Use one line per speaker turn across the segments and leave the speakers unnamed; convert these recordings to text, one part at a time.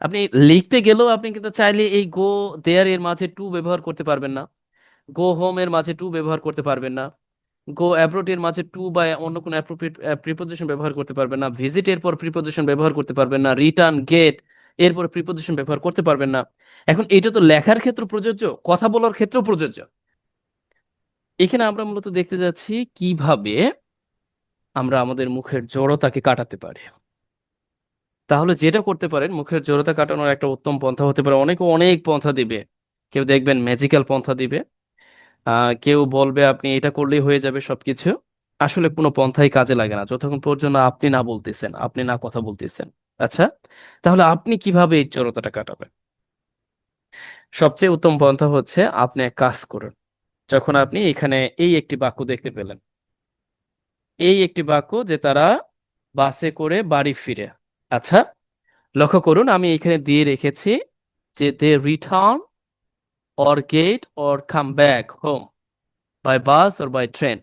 আপনি লিখতে গেলেও আপনি কিন্তু চাইলে এই গো দেয়ার এর মাঝে টু ব্যবহার করতে পারবেন না। গো হোম এর মাঝে টু ব্যবহার করতে পারবেন না। গো অ্যাব্রোড এর মাঝে টু বা অন্য কোনো অ্যাপ্রোপ্রিয়েট প্রিপোজিশন ব্যবহার করতে পারবেন না। ভিজিট এর পর প্রিপোজিশন ব্যবহার করতে পারবেন না। রিটার্ন গেট এরপর প্রিপোজিশন ব্যবহার করতে পারবেন না। এখন এটা তো লেখার ক্ষেত্রে প্রযোজ্য, কথা বলার ক্ষেত্রেও প্রযোজ্য। এখানে আমরা মূলত দেখতে যাচ্ছি কীভাবে আমরা আমাদের মুখের জড়তাকে কাটাতে পারি। তাহলে যেটা করতে পারেন, মুখের জড়তা কাটানোর একটা উত্তম পন্থা হতে পারে। অনেকে অনেক পন্থা দিবে। কেউ দেখবেন ম্যাজিক্যাল পন্থা দিবে। কেউ বলবে আপনি এটা করলেই হয়ে যাবে সবকিছু। আসলে কোনো পন্থাই কাজে লাগে না। যতক্ষণ পর্যন্ত আপনি না বলতেছেন, আপনি না কথা বলতেছেন। আচ্ছা তাহলে আপনি কীভাবে এই জড়তাটা কাটাবেন? সবচেয়ে উত্তম পন্থা হচ্ছে আপনি এক কাজ করুন। যখন আপনি এখানে এই একটি বাক্য দেখতে পেলেন। এই একটি বাক্য যে তারা বাসে করে বাড়ি ফিরে। আচ্ছা লক্ষ্য করুন আমি এখানে দিয়ে রেখেছি যে they return or get or come back home by bus or by train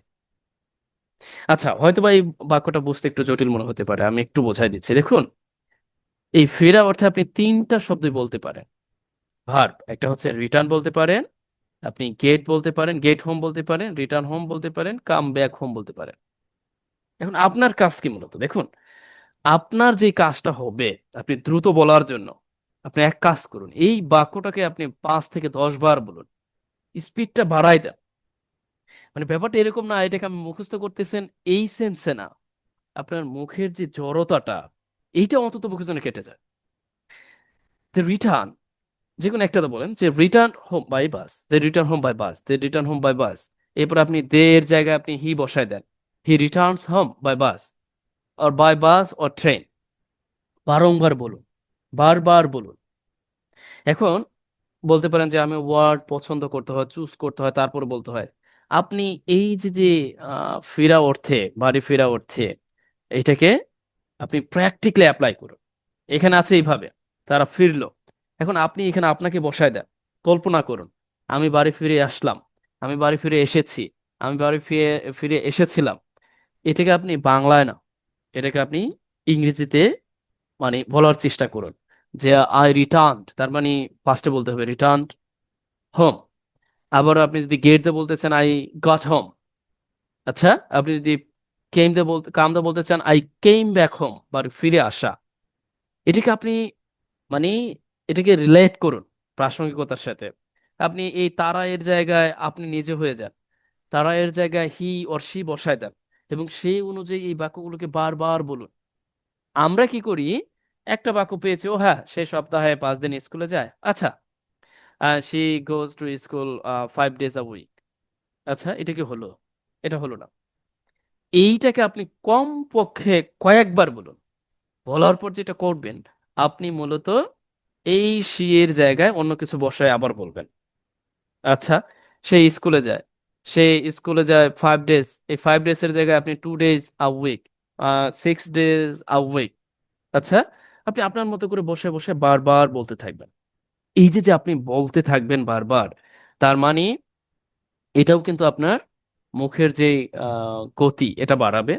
আচ্ছা হয়তো বা এই বাক্যটা বুঝতে একটু জটিল মনে হতে পারে, আমি একটু বোঝাই দিচ্ছি। দেখুন, এই ফেরা অর্থে আপনি তিনটা শব্দই বলতে পারেন। ভার্ব একটা হচ্ছে রিটার্ন বলতে পারেন, আপনি গেট বলতে পারেন গেট হোম বলতে পারেন রিটার্ন হোম বলতে পারেন কাম ব্যাক হোম বলতে পারেন। এখন আপনার কাজ কি মূলত? দেখুন আপনার যে কাজটা হবে, আপনি দ্রুত বলার জন্য আপনি এক কাজ করুন। এই বাক্যটাকে আপনি পাঁচ থেকে দশ বার বলুন। স্পিডটা বাড়াই দেন। মানে ব্যাপারটা এরকম না, এটাকে আমি মুখস্থ করতেছেন, এই সেন্সে না। আপনার মুখের যে জড়তাটা, এইটা অন্তত মুখের জন্য কেটে যায়। দ্য রিটার্ন যে কোনো একটা তো বলেন যে return home by bus they return home by bus they return home by bus এরপর আপনি দে এর জায়গায় আপনি হি বসায় দেন। He returns home by bus or by bus or train বারংবার বলুন। বারবার বলুন। এখন বলতে পারেন যে আমি ওয়ার্ড পছন্দ করতে হয় চুজ করতে হয় তারপর বলতে হয় আপনি এই যে যে ফেরা অর্থে বাড়ি ফেরা অর্থে এটাকে আপনি প্র্যাকটিক্যালি অ্যাপ্লাই করুন। এখানে আছে এইভাবে তারা ফিরলো। এখন আপনি এখানে আপনাকে বসায় দেন কল্পনা করুন আমি বাড়ি ফিরে আসলাম আমি বাড়ি ফিরে এসেছি আমি বাড়ি ফিরে ফিরে এসেছিলাম এটাকে আপনি বাংলায় না এটাকে আপনি ইংরেজিতে মানে বলার চেষ্টা করুন যে আই রিটার্ন তার মানে ফার্স্টে বলতে হবে রিটার্ন হোম আবার আপনি যদি গেট দিয়ে বলতে চান আই গট হোম আচ্ছা আপনি যদি কেম দিয়ে বলতে কাম দিয়ে বলতে চান আই কেম ব্যাক হোম বা ফিরে আসা, এটাকে আপনি মানে এটাকে রিলেট করুন প্রাসঙ্গিকতার সাথে। আপনি এই তারা এর জায়গায় আপনি নিজে হয়ে যান। তারা এর জায়গায় হি অর সি বসায় দেন। এবং সেই অনুযায়ী এই বাক্যগুলোকে বারবার বলুন। আমরা কি করি? একটা বাক্য পেয়েছি, ও হ্যাঁ সে সপ্তাহে পাঁচ দিন স্কুলে যায়। আচ্ছা she goes to school five days a week আচ্ছা এটা কি হলো? এটা হলো না। এইটাকে আপনি কম পক্ষে কয়েকবার বলুন। বলার পর যেটা করবেন, আপনি মূলত এই শি এর জায়গায় অন্য কিছু বসায় আবার বলবেন। আচ্ছা সে স্কুলে যায়। সে স্কুলে যায় ফাইভ ডেজ এই ফাইভ ডেজ এর জায়গায় আপনি two days a week six days a week আচ্ছা আপনি আপনার মতো করে বসে বসে বারবার বলতে থাকবেন। এই যে যে আপনি বলতে থাকবেন বারবার, তার মানে এটাও কিন্তু আপনার মুখের যে গতি, এটা বাড়াবে।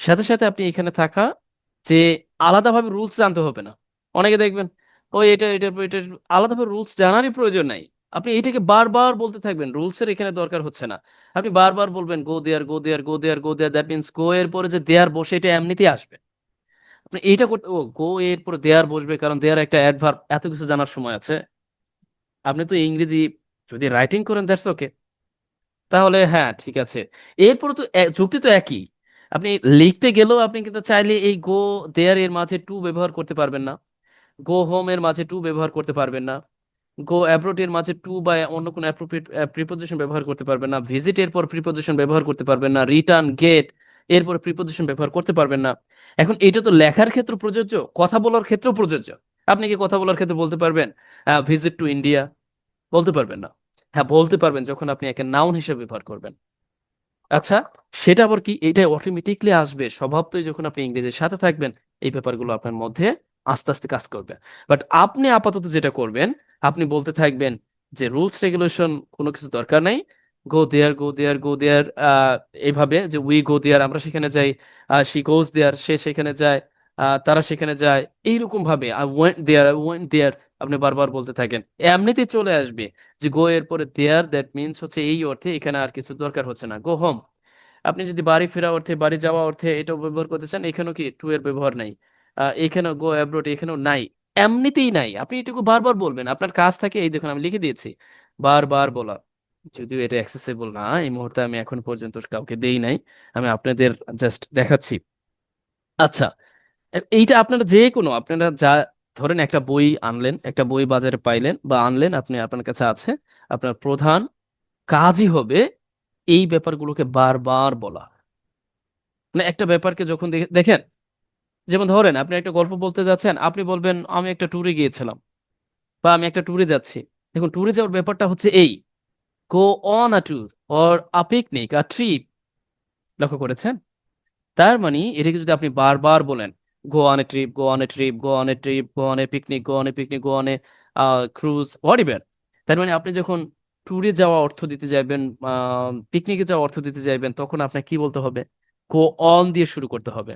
সাথে সাথে আপনি এখানে থাকা যে, আলাদাভাবে রুলস জানতে হবে না। অনেকে দেখবেন, ওই এটা এটা এটা আলাদাভাবে রুলস জানারই প্রয়োজন নাই। আপনি এটাকে বারবার বলতে থাকবেন রুলসের এখানে দরকার হচ্ছে না। আপনি বারবার বলবেন গো দেয়ার গো দেয়ার গো দেয়ার গো দেয়ার দ্যাট মিনস গো এর পরে যে দেয়ার বসে, এটা এমনিতেই আসবে। আপনি এইটা করতে, ও গো এর পরে দেয়ার বসবে, কারণ দেয়ার একটা অ্যাডভার্ব এত কিছু জানার সময় আছে। আপনি তো ইংরেজি যদি রাইটিং করেন দ্যাটস ওকে তাহলে হ্যাঁ ঠিক আছে। এরপরে তো যুক্তি তো একই। আপনি লিখতে গেলেও আপনি কিন্তু চাইলে এই গো দেয়ার এর মাঝে টু ব্যবহার করতে পারবেন না। গো হোম এর মাঝে টু ব্যবহার করতে পারবেন না। গো অ্যাব্রোড এর মাঝে টু বা অন্য কোনো অ্যাপ্রোপ্রিয়েট প্রিপোজিশন ব্যবহার করতে পারবেন না। ভিজিট এর পর প্রিপোজিশন ব্যবহার করতে পারবেন না। রিটার্ন গেট এরপর প্রিপোজিশন ব্যবহার করতে পারবেন না। এখন এটা তো লেখার ক্ষেত্রে প্রযোজ্য, কথা বলার ক্ষেত্রেও প্রযোজ্য। আপনি কি কথা বলার ক্ষেত্রে বলতে পারবেন? ভিজিট টু ইন্ডিয়া বলতে পারবেন না। হ্যাঁ বলতে পারবেন যখন আপনি একে নাউন হিসেবে ব্যবহার করবেন। আচ্ছা সেটা আবার কি? এটা অটোমেটিকলি আসবে। স্বভাবতই যখন আপনি ইংরেজির সাথে থাকবেন, এই ব্যাপারগুলো আপনার মধ্যে আস্তে আস্তে কাজ করবে। বাট আপনি আপাতত যেটা করবেন, আপনি বলতে থাকবেন যে রুলস রেগুলেশন কোনো কিছু দরকার নাই। গো দেয়ার গো দেয়ার গো দেয়ার এইভাবে যে উই গো দেয়ার আমরা সেখানে যাই শি গোজ দেয়ার সে সেখানে যায় তারা সেখানে যায় এইরকম ভাবে আপনি বারবার বলতে থাকেন। এমনিতেই চলে আসবে যে গো এর পরে দেয়ার দ্যাট মিনস হচ্ছে এই অর্থে এখানে আর কিছু দরকার হচ্ছে না। গো হোম আপনি যদি বাড়ি ফেরা অর্থে, বাড়ি যাওয়া অর্থে এটাও ব্যবহার করতে চান, এখানেও কি টু এর ব্যবহার নাই? এখানেও গো অ্যাব্রোড এখানেও নাই। এমনিতেই নাই। আপনি এটুকু বারবার বলবেন, আপনার কাজ থাকে, এই দেখুন, আমি লিখে দিয়েছি। বারবার বলা। যদিও এটা অ্যাক্সেসিবল না, এই মুহূর্তে আমি এখন পর্যন্ত কাউকে দেই নাই, আমি আপনাদের জাস্ট দেখাচ্ছি। আচ্ছা এইটা আপনারা যে কোনো, আপনারা যা ধরেন একটা বই আনলেন, একটা বই বাজারে পাইলেন বা আনলেন, আপনি, আপনার কাছে আছে, আপনার প্রধান কাজই হবে এই ব্যাপারগুলোকে বারবার বলা। মানে একটা ব্যাপারকে যখন দেখে- দেখেন যেমন ধরেন আপনি একটা গল্প বলতে যাচ্ছেন, আপনি বলবেন, আমি একটা ট্যুরে গিয়েছিলাম বা আমি একটা ট্যুরে যাচ্ছি। দেখুন ট্যুরে যাওয়ার ব্যাপারটা হচ্ছে এই go on a tour or a picnic a trip লক্ষ্য করেছেন? তার মানে এটাকে যদি আপনি বারবার বলেন go on a trip go on a trip go on a trip go on a picnic go on a picnic go on a cruise whatever তার মানে আপনি যখন ট্যুরে যাওয়া অর্থ দিতে যাবেন পিকনিকে যাওয়া অর্থ দিতে যাবেন, তখন আপনাকে কি বলতে হবে? গো অন দিয়ে শুরু করতে হবে।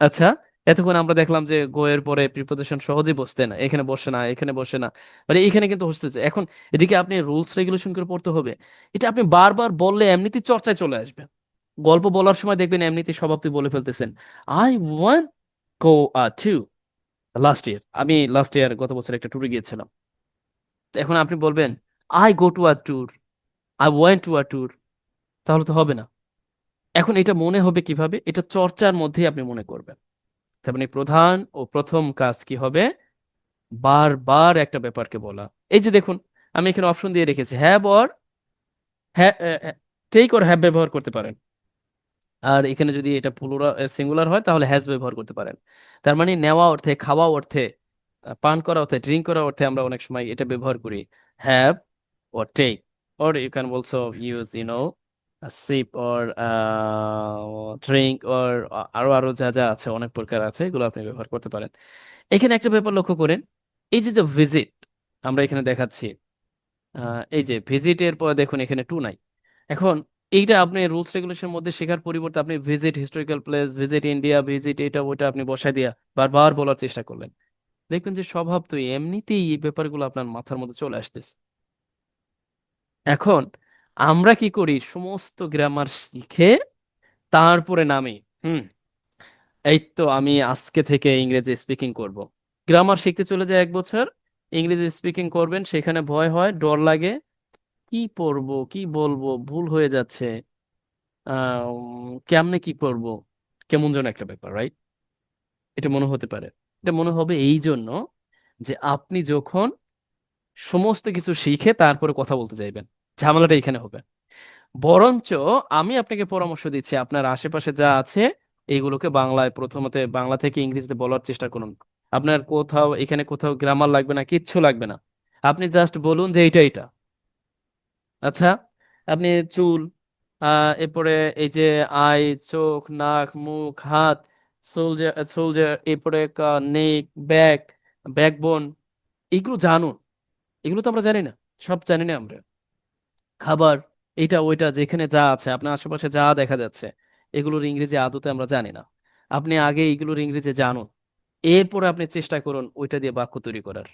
আচ্ছা এতক্ষণ আমরা দেখলাম যে গো এর পরে প্রিপোজিশন সহজেই বসতে না, এখানে বসে না, এখানে বসে না মানে এখানে কিন্তু বসতেছে এখন এদিকে আপনি রুলস রেগুলেশন করে পড়তে হবে। এটা আপনি বারবার বললে এমনিতেই চর্চায় চলে আসবে। গল্প বলার সময় দেখবেন এমনিতেই স্বভাবতই বলে ফেলতেছেন। I want go a to last year আমি লাস্ট ইয়ার গত বছর একটা ট্যুরে গিয়েছিলাম। তো এখন আপনি বলবেন I go to a tour I want to a tour তাহলে তো হবে না। এখন এটা মনে হবে কীভাবে? এটা চর্চার মধ্যেই আপনি মনে করবেন। তার মানে প্রধান ও প্রথম কাজ কি হবে? বারবার একটা ব্যাপারকে বলা। এই যে দেখুন, আমি এখানে অপশন দিয়ে রেখেছি have or take or have ব্যবহার করতে পারেন। আর এখানে যদি এটা প্লুরাল সিঙ্গুলার হয়, তাহলে হ্যাজ ব্যবহার করতে পারেন। তার মানে নেওয়া অর্থে, খাওয়া অর্থে পান করা অর্থে ড্রিঙ্ক করা অর্থে আমরা অনেক সময় এটা ব্যবহার করি। Have or take or you can also use know uh, drink or uh- আরও আরও যা যা আছে অনেক প্রকার আছে এগুলো আপনি ব্যবহার করতে পারেন। এখানে একটা ব্যাপার লক্ষ্য করেন এই যে যে ভিজিট আমরা এখানে দেখাচ্ছি এই যে ভিজিট এর পর দেখুন এখানে টু নাই। এখন এইটা আপনি রুলস রেগুলেশনের মধ্যে শেখার পরিবর্তে আপনি visit historical place visit India visit এটা ওটা আপনি বসায় দিয়া বারবার বলার চেষ্টা করলেন। দেখবেন যে স্বভাব তো এমনিতেই এই ব্যাপারগুলো আপনার মাথার মধ্যে চলে আসতেছে। এখন আমরা কি করি? সমস্ত গ্রামার শিখে তারপরে নামি। হুম? এই তো আমি আজকে থেকে ইংরেজি স্পিকিং করব। গ্রামার শিখতে চলে যায় এক বছর, ইংরেজি স্পিকিং করবেন, সেখানে ভয় হয়, ডর লাগে। কি পড়ব, কি বলব, ভুল হয়ে যাচ্ছে। কেমনে কি করব? কেমন যেন একটা ব্যাপার রাইট এটা মনে হতে পারে। এটা মনে হবে এই জন্য যে আপনি যখন সমস্ত কিছু শিখে তারপরে কথা বলতে চাইবেন। ঝামেলাটা এখানে হবে। বরঞ্চ আমি আপনাকে পরামর্শ দিচ্ছি, আপনার আশেপাশে যা আছে এইগুলোকে বাংলায় প্রথমত, বাংলা থেকে ইংরেজিতে বলার চেষ্টা করুন। আপনার কোথাও, এখানে কোথাও গ্রামার লাগবে না, কিচ্ছু লাগবে না। আপনি জাস্ট বলুন যে এইটা এটা আচ্ছা আপনি চুল আহ এরপরে এই যে আই, চোখ, নাক, মুখ, হাত সোলজার সোলজার এরপরে নেক ব্যাক ব্যাকবোন এগুলো জানুন। এগুলো তো আমরা জানি না, সব জানি না আমরা। খাবার, এটা, ওইটা যেখানে যা আছে, আপনার আশেপাশে যা দেখা যাচ্ছে, এগুলোর ইংরেজি আদতে আমরা জানি না। আপনি আগে এগুলোর ইংরেজি জানুন। এরপরে আপনি চেষ্টা করুন ওইটা দিয়ে বাক্য তৈরি করার।